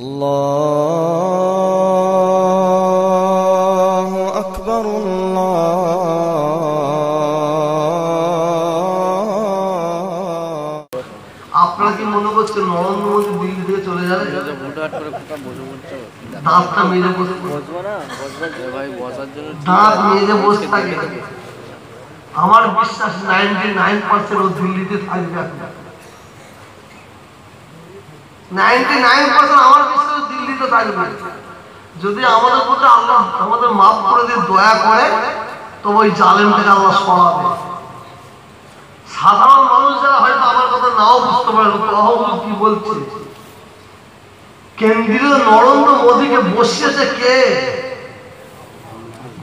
الله أكبر الله আপনারা কি মনে করছেন নরেন্দ্র মোদী দিল্লি থেকে চলে যাবে হুটহাট করে কোথাও বসে বলছো দাঁতটা মেরে বসে বসবো না বসবো ভাই বসার জন্য দাঁত মেরে বসে থাকে আমার বিশ্বাস নাইনটি নাইন পার্সেন্ট ও দিল্লিতে থাকবে নাইনটি নাইন পার্সেন্ট আমার দিল্লিতে থাকবে যদি আমাদের প্রতি আল্লাহ আমাদের মাফ করে দিয়ে দয়া করে, তবে ওই জালেম থেকে আল্লাহ সরাবে। সাধারণ মানুষেরা হয়তো আমার কথা নাও বুঝতে পারে তহবিল কি বলছে? কেন্দ্রীয় নরেন্দ্র মোদীকে বসিয়েছে কে?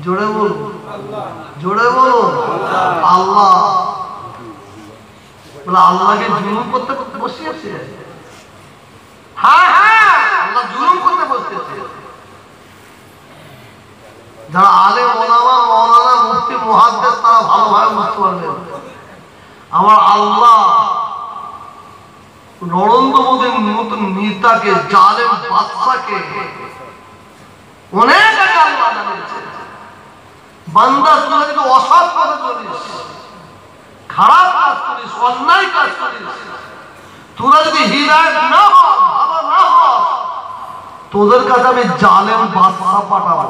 জোরে বলুন। জোরে বলুন। আল্লাহ। আল্লাহকে জুলুম করতে করতে বসিয়েছে। হ্যাঁ হ্যাঁ। আল্লাহ জুলুম করতে বসিয়েছে যারা আলে মোলামা মৌলানা মুফতি, মুহাদ্দেস, তারা ভালোভাবে বুঝতে পারবেন আমার আল্লাহ নরেন্দ্র মোদীর নতুন নেতাকে, জালেম বাদশাকে অনেক আল্লাহ জানিয়েছে বান্দা তুই অসৎ পথে চলিস খারাপ কাজ করিস, অন্যায় কাজ করিস, তোরা যদি হৃদয় না হস ভালো না হস তোদের কাছে আমি জালেম বাদশাহ পাঠাবো।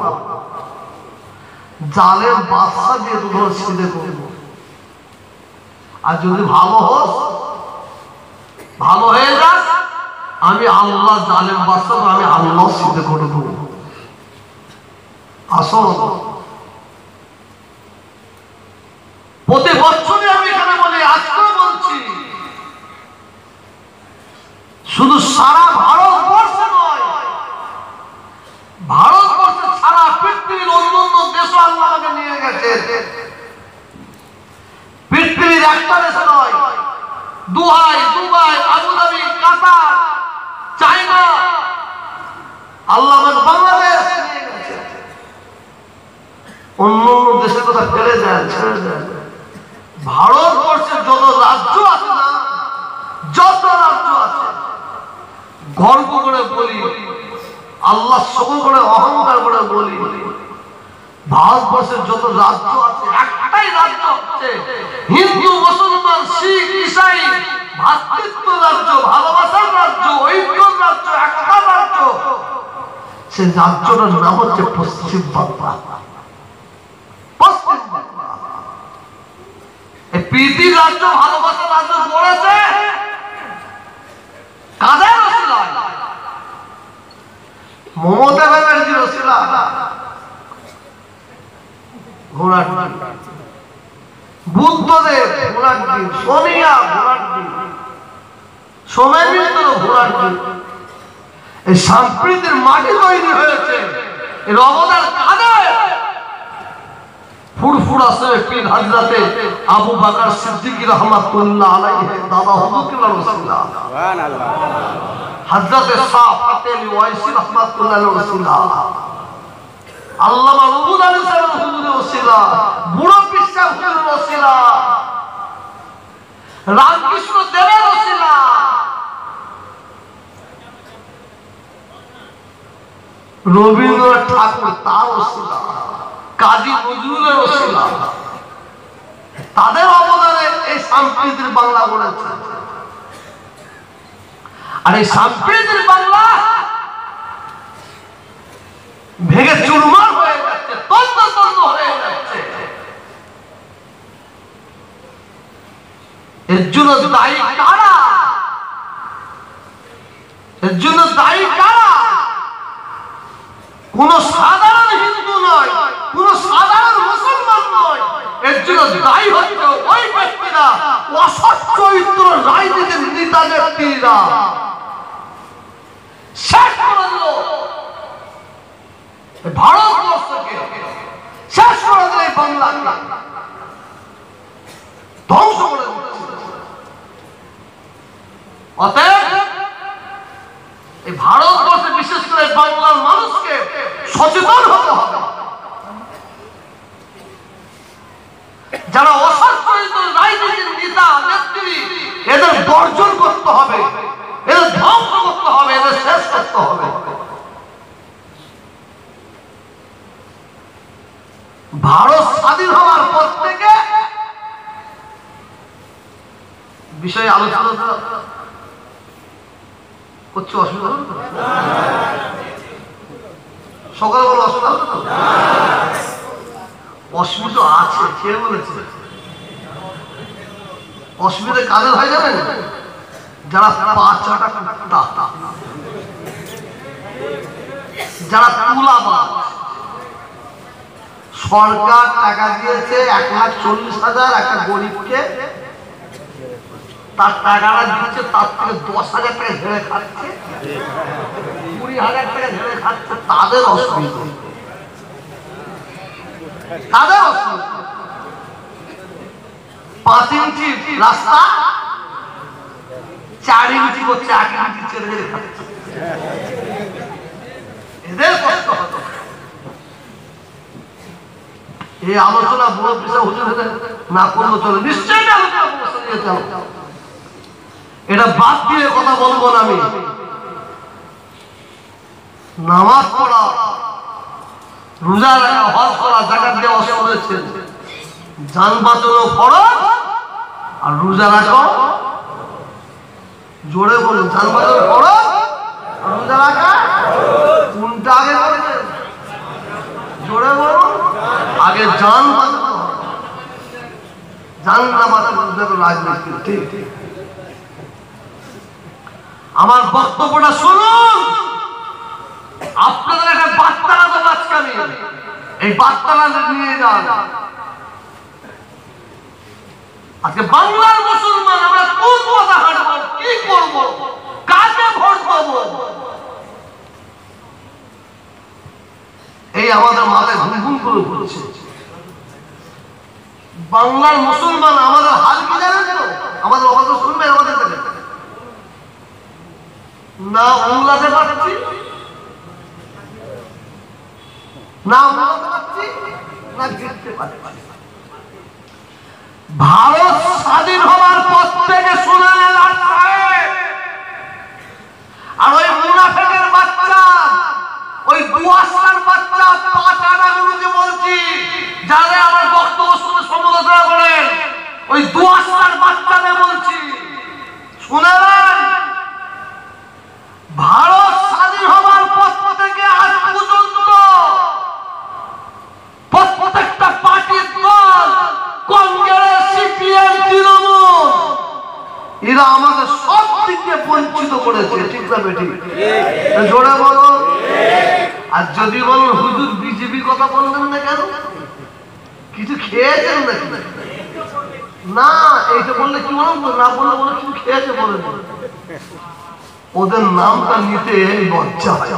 জালেম বাসা দিয়ে তোদের সিধে করব আর যদি ভালো হোস, ভালো হয়ে যাস, আমি আল্লাহ জালেম বাদশাহ আমি আল্লাহ সিদ্ধ করে দেবো। আসো প্রতি বছরই আমি এখানে বলি আজকেও বলছি শুধু সারা ভারতবর্ষে নয় ভারতবর্ষে সারা পৃথিবীর অন্য অন্য দেশও আল্লাহ আমাকে নিয়ে গেছে পৃথিবীর একটা দেশে নয় দুহাই Dubai Abu Dhabi Qatar China আল্লাহ আমাকে বাংলাদেশ নিয়ে গেছে অন্য অন্য দেশের কথা ফেলে যায়। ছেড়ে যায় ভারতবর্ষের যত রাজ্য আছে না, যত রাজ্য আছে, গর্ব করে বলি, আল্লাহ সকল করে, অহংকার করে বলি ভারতবর্ষের যত রাজ্য আছে, একটাই রাজ্য হচ্ছে হিন্দু, মুসলমান, শিখ, ইসাই, ভাতৃত্ব রাজ্য, ভালোবাসার রাজ্য ঐক্য রাজ্য একটা রাজ্য। সে রাজ্যটার নাম হচ্ছে পশ্চিম বাংলা পশ্চিম বাংলা এই প্রীতি রাজ্য ভালোবাসার রাজ্য গড়েছে? কাদের রসিলায় মমতা ব্যানার্জি রসিলা। ঘোড়ার বুদ্ধদেব ঘোড়ার সোনিয়া ঘোড়ার ডিম। সোমেন্দ্র ঘোড়ার ডিম। এই সাম্প্রীতির মাটি তৈরি হয়েছে। এর অবদান কাদের? ফুরফুরা সে পীর হযরতে আবু বকর সিদ্দিক রহমাতুল্লাহ আলাইহি দাদা হুজুর সুবহানাল্লাহ হযরতে সাফাত আলী ওয়াইসি রহমাতুল্লাহ রাসূলুল্লাহ। আল্লামা রুবুল আলী সাহেব হুজুরের ওসিলা বুড়ো পিসা হুজুরের ওসিলা রামকৃষ্ণ দেবের ওসিলা রবীন্দ্রনাথ ঠাকুর তার ওসিলা কাজী নজরুলের ওসিলা তাদের অবদানে এই সাম্প্রীতির বাংলা গড়েছে আর এই সাম্প্রীতির বাংলা ভেঙে চুরমার হয়ে যাচ্ছে, তন্ন তন্ন হয়ে যাচ্ছে। এর জন্য দায়ী কারা? এর জন্য দায়ী কারা? কোন সাধারণ হিন্দু নয়। কোন সাধারণ মুসলমান নয়। এর জন্য দায়ী হচ্ছে ওই ব্যক্তিরা রাজনীতির নেতা শেষ করে দিল ভারতবর্ষকে শেষ করে দিল এই বাংলাকে ধ্বংস করে অতএব এই ভারতবর্ষে বিশেষ করে বাংলার মানুষকে সচেতন হতে হবে। যারা অসৎ রাজনীতির নেতা, নেত্রী, এদের বর্জন করতে হবে, এদের ধ্বংস করতে হবে, এদের শেষ করতে হবে ভারত স্বাধীন হওয়ার পর থেকে বিষয়ে আলোচনা করছে, অসুবিধা হবে তো? সকালে বলো অসুবিধা? অসুবিধা আছে, কে বলেছে? অসুবিধা কাদের হয় জানেন? যারা পাঁচ ছটা কুত্তা। যারা তুলাবাজ। সরকার টাকা দিয়েছে এক লাখ চল্লিশ হাজার একটা গরিবকে। তার টাকাটা দিচ্ছে তার থেকে দশ হাজার টাকা ঝেড়ে খাচ্ছে। কুড়ি হাজার টাকা ঝেড়ে খাচ্ছে, তাদের অসুবিধা। পাঁচ ইঞ্চি রাস্তা, চার ইঞ্চি করছে ইঞ্চি ছেড়ে এদের কষ্ট হতো। এই আলোচনা বড় বিষয় হুজুর না করলে চলে। নিশ্চয়ই এটা বাদ দিয়ে কথা বলব না আমি। নামাজ পড়া রোজা রাখা, হজ করা জাকাত দেওয়া শুনেছে যান বাঁচানো ফরজ আর রোজা রাখো। জোরে বলুন, যান বাঁচানো ফরজ আর রোজা রাখা? কোনটা আগে করবেন জোরে বলুন, আগে জান বাঁচানো। জান না বাঁচানো রাজনীতি, ঠিক। আমার বক্তব্যটা শুনুন। আপনাদের একটা এই নিয়ে যান। আজকে বাংলার মুসলমান আমরা কোন হাঁটবো, কি ভোট দেবো? এই আমাদের মাথায় ঘুম ঘুম করে বাংলার মুসলমান আমাদের হাল কি জানেন আমাদের অবস্থা শুনবে আমাদের না উল্লাতে পারছি। ভারত স্বাধীন হওয়ার পর থেকে আর ওই মুনাফেকের বাচ্চা, ওই দুয়াশার বাচ্চা পাটানাগুলোকে বলছি আমার বক্তব্য শুনে সমালোচনা করেন। ওই দুয়াশার বাচ্চাদের বলছি ভারত এরা আমাকে সব দিক দিয়ে বঞ্চিত করেছে ঠিক না বেটি? জোরে বলো। আর যদি বলুন হুজুর বিজেপি কথা বললেন না কেন? কিছু খেয়েছেন নাকি? না এইটা বললে কি না বললে বলে কিছু খেয়েছে বলেন। ওদের নামটা নিতে লজ্জা হয়।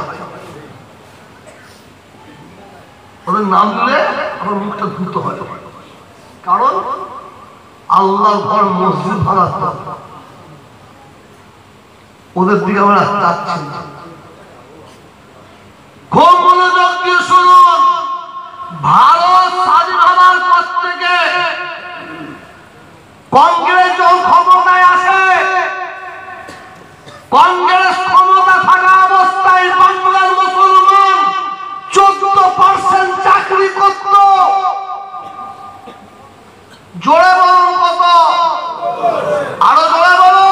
ওদের নাম দিলে আমার মুখটা ধুতে হয়। কারণ আল্লাহর ঘর মসজিদ ভাড়া ওদের দিকে আমরা যাচ্ছি খুব কংগ্রেস ক্ষমতা থাকা অবস্থায় চোদ্দ পার্সেন্ট চাকরি জোরে বলুন কত আরও জোরে বলুন।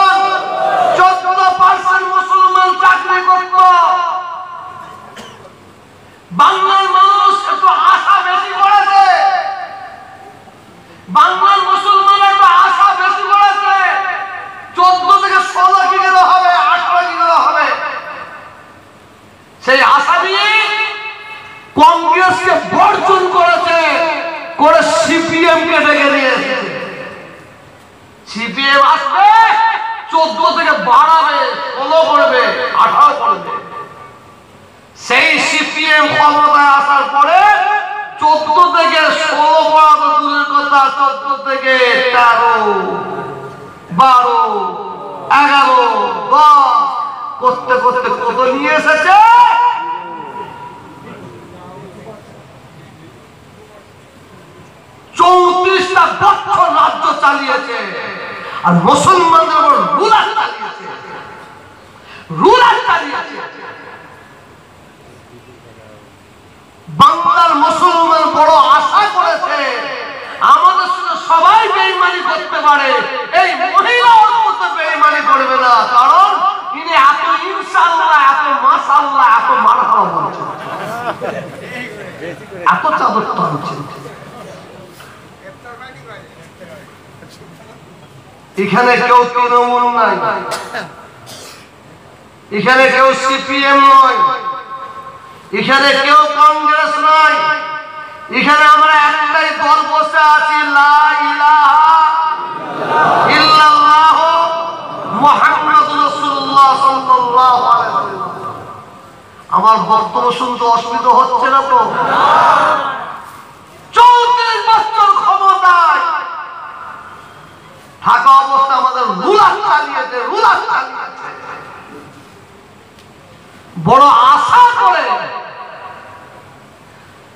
বাংলার সুরাতা চোদ্দ থেকে তেরো, বারো, এগারো, দশ, করতে করতে কত নিয়ে এসেছে? রাজ্য চালিয়েছে আর মুসলমানদের উপর রুলার চালিয়েছে। বাংলার মুসলমান বড় আস সবাই বেইমানি করতে পারে। এই মহিলা ওর মতো বেইমানি করবে না, কারণ তিনি এত ইনশাআল্লাহ, এত মাশাআল্লাহ, এত মারহাবা বলছেন। এত চাদর টানছেন এখানে কেউ তৃণমূল নাই। এখানে কেউ সিপিএম নয়। এখানে কেউ কংগ্রেস নয় এখানে আমরা একটাই দল বসে আছি আমার বর্তমান শুনতে অসুবিধা হচ্ছে না তো চৌত্রিশ বছর ক্ষমতায় থাকা অবস্থা আমাদের রুলার চালিয়েছে রুলার চালিয়েছে বড় আশা করে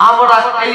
আমরা এই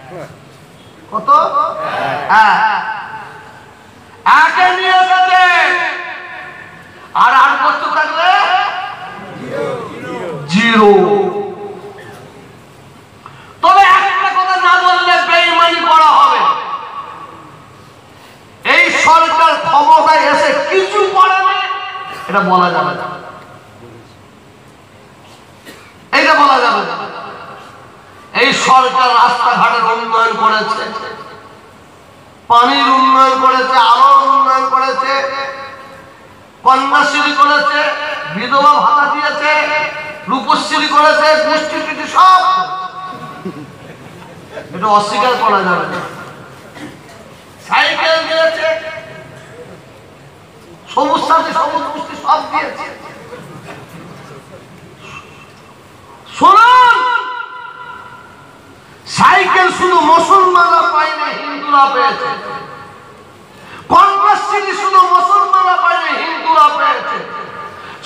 কত? এসেছে আর আট বছর থাকলে? জিরো। তবে একটা কথা না বললে বেইমানি করা হবে। এই সরকার ক্ষমতায় এসে কিছু করে না, এটা বলা যাবে না এটা বলা যাবে না এই সরকার রাস্তাঘাটের উন্নয়ন করেছে। পানির উন্নয়ন করেছে, আলোর উন্নয়ন করেছে, কন্যাশ্রী করেছে, বিধবা ভাতা দিয়েছে, রূপশ্রী করেছে, গোষ্ঠী সব। এটা অস্বীকার করা যাবে না। সাইকেল দিয়েছে, সবুজ সাথে, সবুজ গোষ্ঠী সব দিয়েছে। শুনুন! সাইকেল শুধু মুসলমানরা পায়নি, হিন্দুরা পেয়েছে। শুধু মুসলমানরা পায়নি, হিন্দুরা পেয়েছে।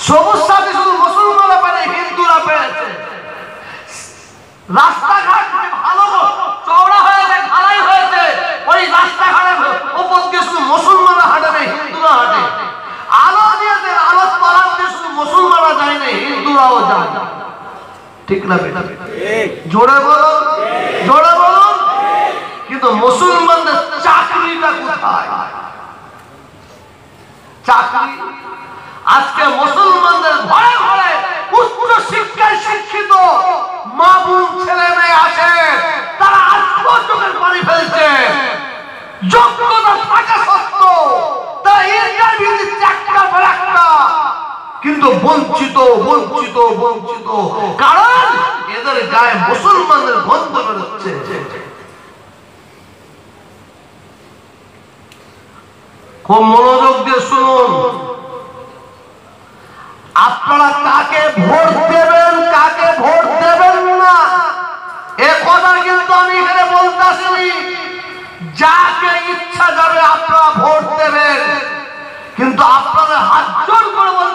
সবুজ শুধু মুসলমানরা পায়নি, হিন্দুরা পেয়েছে। ভালো চওড়া হয়েছে ওই হাঁটে না হিন্দুরা হাঁটে। আলো দিয়েছে আলো তলার দিয়ে শুধু মুসলমানরা যায় না হিন্দুরাও ঠিক না জোরে বলুন জোরে বলুন কিন্তু মুসলমানদের চাকরিটা কোথায়? চাকরি? আজকে মুসলমানদের ঘরে ঘরে উচ্চ শিক্ষায় শিক্ষিত মা বোন ছেলে মেয়ে আছে। তারা আত্মচোখের পানি ফেলছে। যোগ্যতা থাকা সত্ত্বেও তারা ইন্টারভিউ দিচ্ছে একটা পর একটা। কিন্তু বঞ্চিত বঞ্চিত বঞ্চিত। কারণ এদের গায়ে মুসলমানদের গন্ধ বেরোচ্ছে। খুব মনোযোগ দিয়ে শুনুন। আপনারা কাকে ভোট দেবেন, কাকে ভোট দেবেন না? এ কথা কিন্তু আমি এখানে বলতে আসিনি। যাকে ইচ্ছা যাবে আপনারা ভোট দেবেন। কিন্তু আপনাদের হাত জোর করে বলছি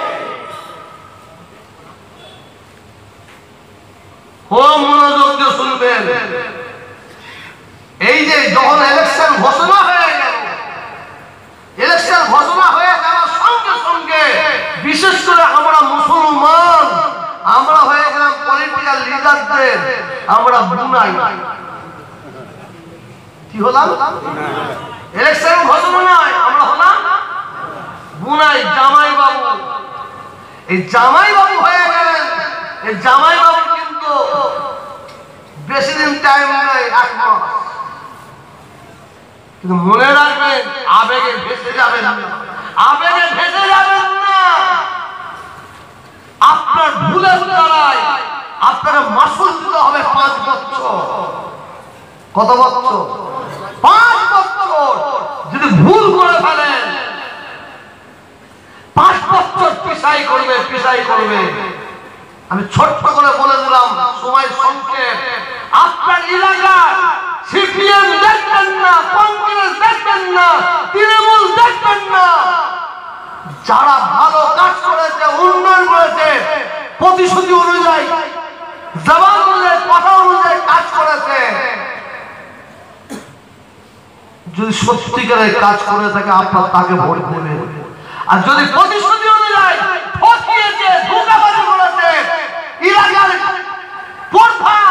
খুব মনোযোগ দিয়ে শুনবেন। এই যে যখন ইলেকশন ঘোষণা হয়ে গেল ইলেকশন ঘোষণা হয়ে যাওয়ার সঙ্গে সঙ্গে, বিশেষ করে আমরা মুসলমান, আমরা হয়ে গেলাম পলিটিক্যাল লিডারদের আমরা বুনাই। কি হলাম? ইলেকশন ঘোষণা নয়, আমরা হলাম বুনাই জামাই বাবু এই জামাই বাবু হয়ে গেলেন, এই জামাই বাবু বেশি দিন টাইম নেই এক কিন্তু মনে রাখবেন, আবেগে ভেসে যাবেন আবেগে ভেসে যাবেন না। আপনার ভুলের দ্বারায় আপনাকে মাসুল দিতে হবে পাঁচ বছর। কত বছর? পাঁচ বছর। যদি ভুল করে ফেলেন, পাঁচ বছর পিসাই করবে পিসাই করবে। আমি ছোট্ট করে বলে দিলাম, সময় সংক্ষেপ। আপনার এলাকার সিপিএম দেখবেন না, কংগ্রেস দেখবেন না, তৃণমূল দেখবেন না। যারা ভালো কাজ করেছে, উন্নয়ন করেছে, প্রতিশ্রুতি অনুযায়ী জবান অনুযায়ী, কথা অনুযায়ী কাজ করেছে। যদি সত্যিকারের কাজ করে থাকে, আপনার তাকে ভোট দেবেন আর যদি প্রতিশ্রুতি অনুযায়ী ঠকিয়েছে ধোকাবাজি করেছে এলাকার প্রধান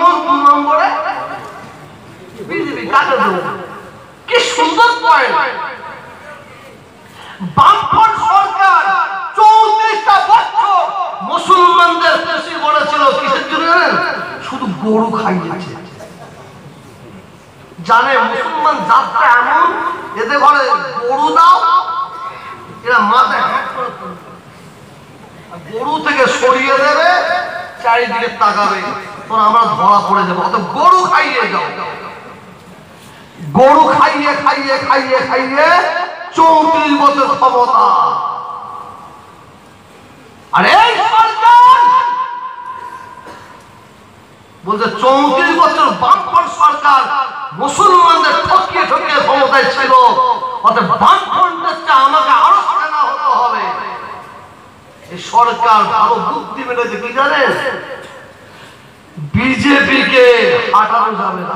শুধু গরু খাইয়েছে। জানে মুসলমান জাতটা এমন? এদের ঘরে গরু দাও, এরা মাথায় গরু থেকে সরিয়ে দেবে, চারিদিকে তাকাবে। তোর আমরা ধরা পড়ে যাব। অত গরু খাইয়ে যাও। গরু খাইয়ে খাইয়ে খাইয়ে খাইয়ে চৌত্রিশ বছর ক্ষমতা। আর বলছে, চৌত্রিশ বছর বামফ্রন্ট সরকার মুসলমানদের ঠকিয়ে ঠকিয়ে ক্ষমতায় ছিল। অর্থাৎ চেয়ে আমাকে আরও সেনা হতে হবে। এই সরকার ভালো বুদ্ধি মেরেছে কি জানেন? বিজেপি কে হাঁটানো যাবে না।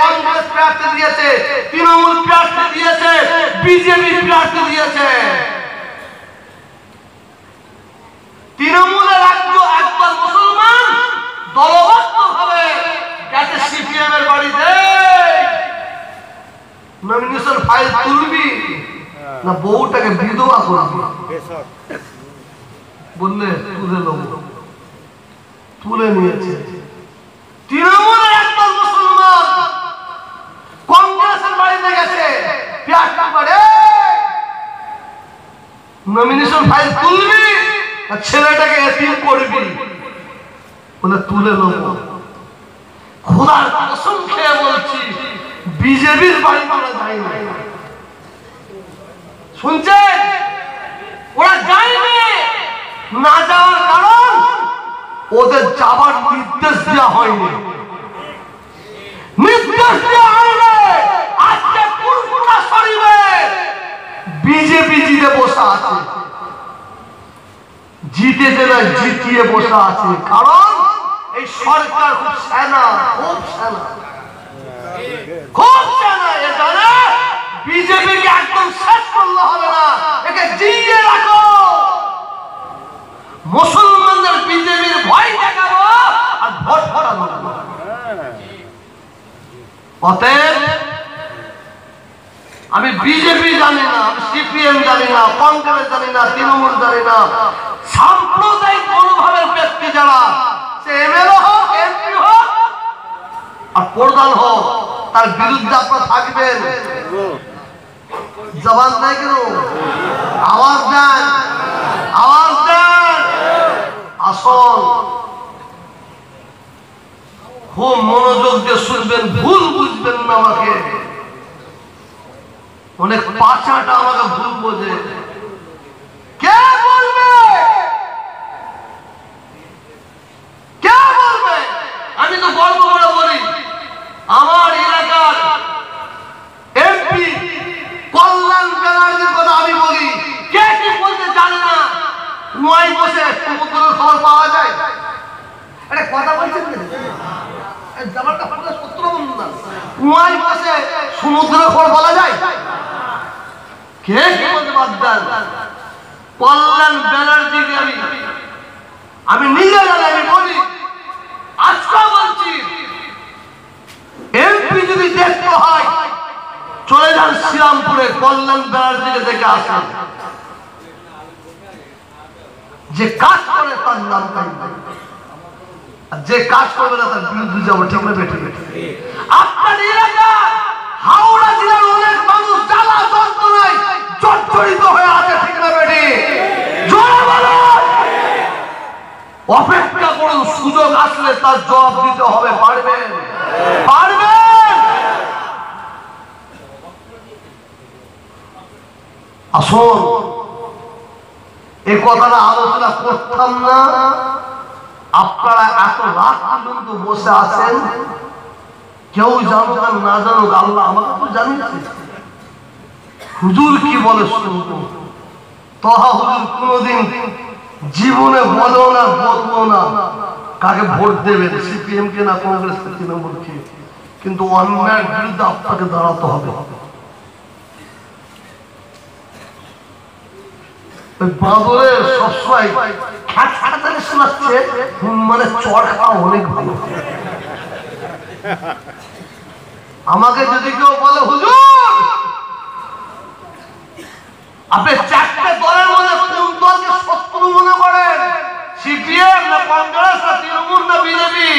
কংগ্রেস প্রার্থী দিয়েছে তৃণমূল প্রার্থী দিয়েছে বিজেপি প্রার্থী দিয়েছে। তৃণমূলের একজন একদল মুসলমান দলবদ্ধ ভাবে গেছে সিপিএম এর বাড়িতে নমিনেশন ফাইল তুলবি না বউটাকে বিধবা করবি। বললে তুলে নেব। তুলে নিয়েছে। তৃণমূলের একদল মুসলমান কংগ্রেসের বাড়িতে গেছে করে নমিনেশন ফাইল তুলবি আর ছেলেটাকে এতিম করবি। বলে তুলে নেব। খোদার কসম খেয়ে বলছি, বিজেপির বাড়ি আমরা যাই না। শুনছেন? ওরা যায়নি না যাওয়ার কারণ ওদের যাবার নির্দেশ দেওয়া হয়নি। নির্দেশ দেওয়া হয়নি। আজকে পুরপুরা শরীরে বিজেপি জিতে বসে আছে। জিতেছে না জিতিয়ে বসে আছে। কারণ এই সরকার খুব সেনা খুব সেনা। খুব সেনা বিজেপিকে একদম শেষ করলে হবে না। একে জিইয়ে রাখো। মুসলমানদের বিজেপির ভয় দেখাবো আর ভোট ফোটাবো অতএব আমি বিজেপি জানি না সিপিএম জানি না, কংগ্রেস জানি না, তৃণমূল জানি না। সাম্প্রদায়িক মনোভাবের ব্যক্তি যারা আর প্রধান হোক, তার বিরুদ্ধে আপনারা থাকবেন। জবান দেয় কেন? আওয়াজ দেন আওয়াজ দেন। আসল। খুব মনোযোগ দিয়ে শুনবেন, ভুল বুঝবেন না। অনেক পাশাটা আমাকে ভুল বোঝে। কে বলবে? কে বলবে? আমি তো করে বলি। আমার এলাকার এমপি কল্যাণ ব্যানার্জির কথা আমি বলি। কে কি বলতে জানে না। নয় বসে সমুদ্র খবর পাওয়া যায়। আরে, কথা বলছেন জামাটা সত্য বন্ধু না। কুয়ায় বসে সমুদ্র খবর বলা যায়? কল্যাণ ব্যানার্জিকে আমি আমি নিজে জানি আমি বলি আজকে বলছি এমপি যদি দেখতে হয় চলে যান শ্রীরামপুরে কল্যাণ ব্যানার্জিকে দেখে আসেন। যে কাজ করে তার নাম আর যে কাজ করবে না তার বিরুদ্ধে যাব ঠিক না বেঠে বেঠে আপনার এলাকা হাওড়া জেলার জর্জরিত হয়ে আছে, ঠিক না বলুন! অপেক্ষা করুন, সুযোগ আসলে তার জবাব দিতে হবে, পারবেন? পারবেন? আসুন। এই কথাটা আলোচনা করতাম না। আপনারা এত রাত পর্যন্ত বসে আছেন, কেউ জানুক না জানুক, আল্লাহ আমাকে তো জানিয়েছে। হুজুর কি বলে কোনোদিন জীবনে বলো না, বলব না। কাকে ভোট দেবেন, সিপিএম কে না কংগ্রেস কে, তৃণমূল কে? কিন্তু অন্যায়ের বিরুদ্ধে আপনাকে দাঁড়াতে হবে। মানে আমাকে যদি কেউ বলে, হুজুর আপনি চারটে দলের মধ্যে কোন দলকে শত্রু মনে করেন? সিপিএম না কংগ্রেস না তৃণমূল না বিজেপি?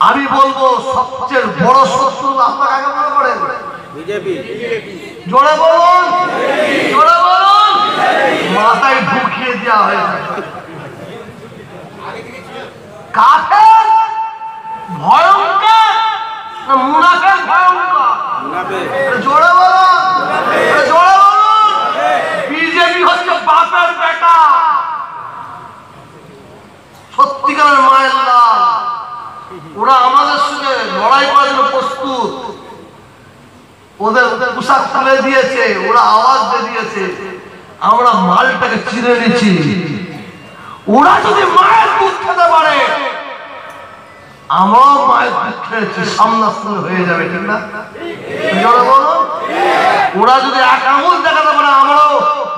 আমি বলব সবচেয়ে বড় শত্রু আপনার আগে মনে করেন? বিজেপি। জোরে বলুন। জোরে বলুন। মাথায় ঢুকিয়ে দেওয়া হয়েছে। কাফের ভয়ঙ্কর না ভয়ঙ্কর। জোরে বলুন। জোরে বলুন। বিজেপি হচ্ছে বাপের বেটা। সত্যিকারের মায়ের লাল ওরা আমাদের সঙ্গে লড়াই করার জন্য প্রস্তুত। ওদের ওদের পোশাক তুলে দিয়েছে ওরা আওয়াজ দিয়ে দিয়েছে। আমরা মালটাকে চিনে নিচ্ছি। ওরা যদি মায়ের দুধ খেতে পারে আমরাও মায়ের দুধ খেয়েছি, সামনাসামনি হয়ে যাবে, ঠিক না? ওরা যদি এক আঙুল দেখাতে পারে, আমরাও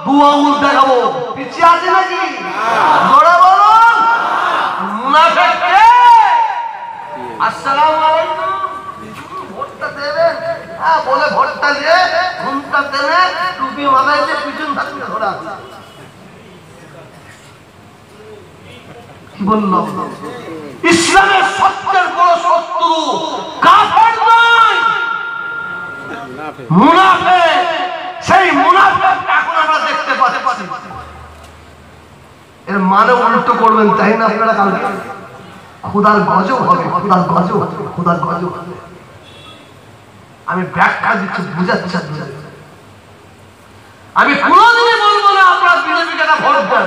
দু আঙুল দেখাবো। পিছিয়ে আছে নাকি? জোরে বলুন মুনাফেক কে আসসালামু আলাইকুম। ভোটটা দেবেন হ্যাঁ বলে ভোটটা দিয়ে ঘুমটা দেবে টুপি মাথায় দিয়ে পিছন থাকবে ঘোরা কি ইসলামের সবচেয়ে বড় শত্রু কাফের নয়। মুনাফে, সেই মুনাফে এখন আমরা দেখতে এর মানে উল্টো করবেন তাই না আপনারা কালকে? খুদার গজব হবে, খুদার গজব খুদার গজব। আমি ব্যাখ্যা দিচ্ছি, বুঝাচ্ছি। আমি কোনোদিনই বলব না আপনারা বিজেপিকে ভোট দেন।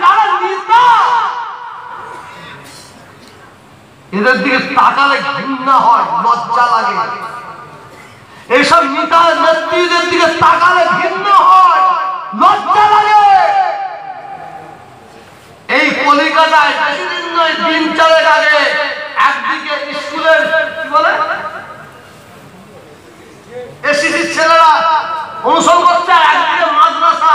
কারা এদের দিকে তাকালে ঘৃণা হয়, লজ্জা লাগে। এইসব নেতা নেত্রীদের দিকে তাকালে ঘৃণা হয়, লজ্জা লাগে। এই কলিকাতায় বেশি দিন চারেক আগে একদিকে স্কুলের, কি বলে? ছেলেরা অনুসরণ করছে একদিকে মাদ্রাসা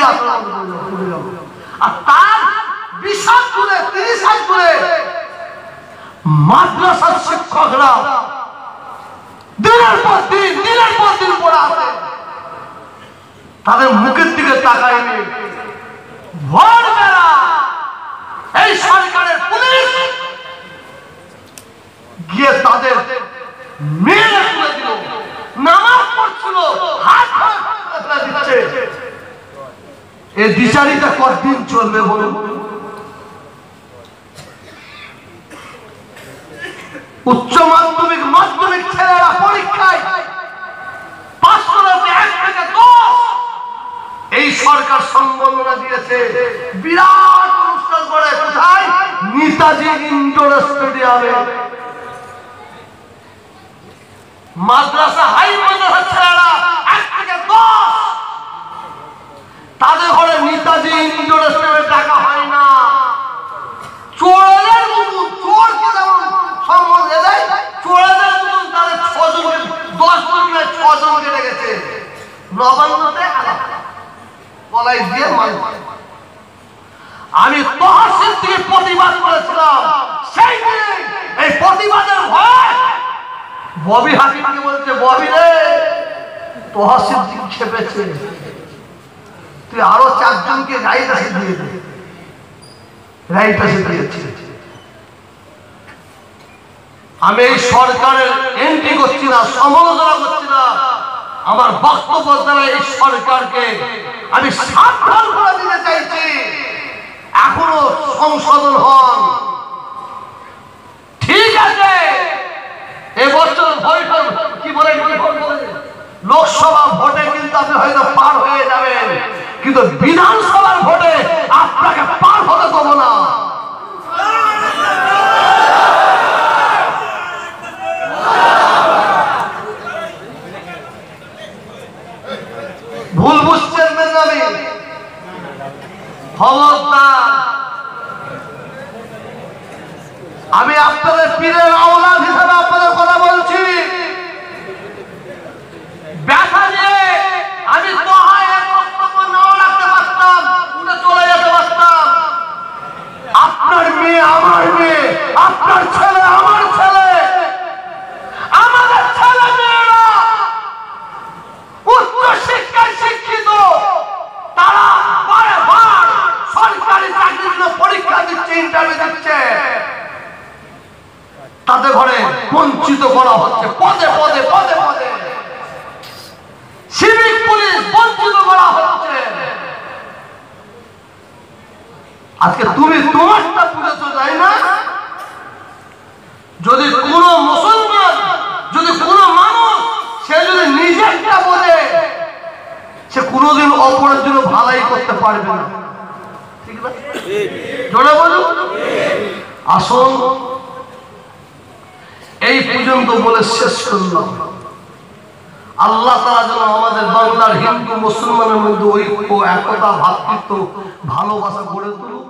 যাব, আর তার বিশ হাত তিরিশ হাত দূরে মাদ্রাসার শিক্ষকরা দিনের পর দিন দিনের পর দিন পড়া আছে। তাদের মুখের দিকে তাকায়নি। ভোরবেলা এই সরকারের পুলিশ গিয়ে তাদের মেরে তুলে দিল। নামাজ পড়ছিল হাত দিচ্ছে। এই দ্বিচারিতা কতদিন চলবে বলুন? উচ্চ মাধ্যমিক মাধ্যমিক ছেলেরা পরীক্ষায় এই সরকার সম্বর্ধনা দিয়েছে। বিরাট অনুষ্ঠান করে কোথায়? নেতাজি ইন্ডোর স্টেডিয়ামে। মাদ্রাসা, হাই মাদ্রাসা ছেলেরা এক থেকে দশ। তাদের নেতাজি হয় না। যেমন সম্মান দিয়ে তাদের দশ নবান্নতে দিয়ে আমি তহসিল থেকে প্রতিবাদ করেছিলাম। সেই দিনে এই প্রতিবাদের ভয়। ববি হাকিমকে বলছে, ববি রে তহসিল খেপেছে। তুই আরও চারজনকে রাইট আসে দিয়ে দে। রাইট আসে দিয়েছি আমি এই সরকারের এন্ট্রি করছি না, সমালোচনা করছি না। আমার বক্তব্য দ্বারা এই সরকারকে আমি সাবধান করে দিতে চাইছি এখনও সংশোধন হন ঠিক আছে এবছর ভোট কি বলে লোকসভা ভোটে কিন্তু আপনি হয়তো পার হয়ে যাবেন কিন্তু বিধানসভার ভোটে আপনাকে পার হতে দেবো না ভুল বুঝছেন মেজাবি খবরদার আমি আপনাদের পীরের আওলাদ হিসেবে আপনাদের কথা বলছি ব্যথা নিয়ে আমি দোহায় বক্তব্য নাও রাখতে পারতাম উঠে চলে যেতে পারতাম আপনার মেয়ে আমার মেয়ে আপনার ছেলে আমার ছেলে আমাদের ছেলে মেয়েরা উচ্চ শিক্ষায় শিক্ষিত তারা বারবার সরকারি চাকরির জন্য পরীক্ষা দিচ্ছে ইন্টারভিউ দিচ্ছে তাদের ঘরে বঞ্চিত করা হচ্ছে। পদে পদে পদে পদে। সিভিক পুলিশ বঞ্চিত করা হচ্ছে। আজকে তুমি তোমারটা পুজোছো তাই না? যদি কোন মুসলমান, যদি কোন মানুষ, সে যদি নিজেরটা বোঝে সে কোনোদিন অপরের জন্য ভালাই করতে পারবে না। ঠিক না? জোরে বলুন। আসুন। এই পর্যন্ত বলে শেষ করলাম। আল্লাহ তারা যেন আমাদের বাংলার হিন্দু মুসলমানের মধ্যে ঐক্য, একতা, ভাতৃত্ব, ভালোবাসা গড়ে তুলুক।